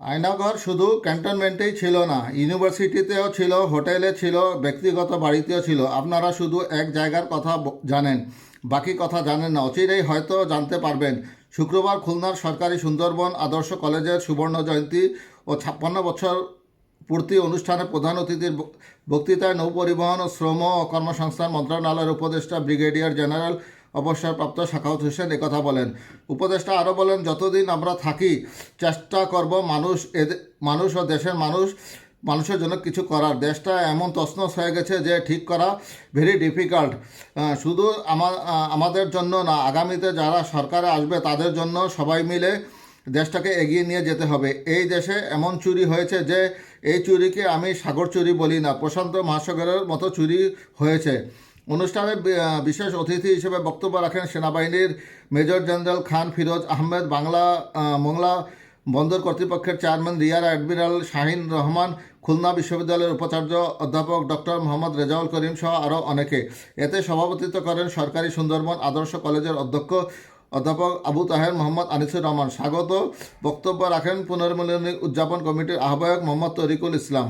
আয়নাঘর শুধু ক্যান্টনমেন্টেই ছিল না, ইউনিভার্সিটিতেও ছিল, হোটেলে ছিল, ব্যক্তিগত বাড়িতেও ছিল। আপনারা শুধু এক জায়গার কথা জানেন, বাকি কথা জানেন না। অচিরেই হয়তো জানতে পারবেন, শুক্রবার খুলনার সরকারি সুন্দরবন আদর্শ কলেজের সুবর্ণ জয়ন্তী ও ছাপ্পান্ন বছর পূর্তি অনুষ্ঠানে প্রধান অতিথির বক্তৃতায় নৌপরিবহন ও শ্রম ও কর্মসংস্থান মন্ত্রণালয়ের উপদেষ্টা ব্রিগেডিয়ার জেনারেল অবসরপ্রাপ্ত শাখাউত হোসেন একথা বলেন। উপদেষ্টা আরও বলেন, যতদিন আমরা থাকি, চেষ্টা করব মানুষ এদে- মানুষ ও দেশের মানুষ, মানুষের জন্য কিছু করার। দেশটা এমন তছনছ হয়ে গেছে যে ঠিক করা ভেরি ডিফিকাল্ট শুধু আমাদের জন্য না, আগামীতে যারা সরকারে আসবে তাদের জন্য সবাই মিলে দেশটাকে এগিয়ে নিয়ে যেতে হবে। এই দেশে এমন চুরি হয়েছে যে এই চুরিকে আমি সাগর চুরি বলি না, প্রশান্ত মহাসাগরের মতো চুরি হয়েছে। অনুষ্ঠানে বিশেষ অতিথি হিসেবে বক্তব্য রাখেন সেনাবাহিনীর মেজর জেনারেল খান ফিরোজ আহমেদ, বাংলা মোংলা বন্দর কর্তৃপক্ষের chairman rear admiral Shahin Rahman, Khulna বিশ্ববিদ্যালয়ের উপাচার্য অধ্যাপক ডক্টর মোহাম্মদ রেজাউল করিম সহ আরও অনেকে। এতে সভাপতিত্ব করেন সরকারি সুন্দরবন আদর্শ কলেজের অধ্যক্ষ অধ্যাপক আবু তাহের মোহাম্মদ আনিসুর রহমান। স্বাগত। বক্তব্য রাখেন পুনর্মিলনী উদযাপন কমিটির আহ্বায়ক মোহাম্মদ তরিকুল ইসলাম।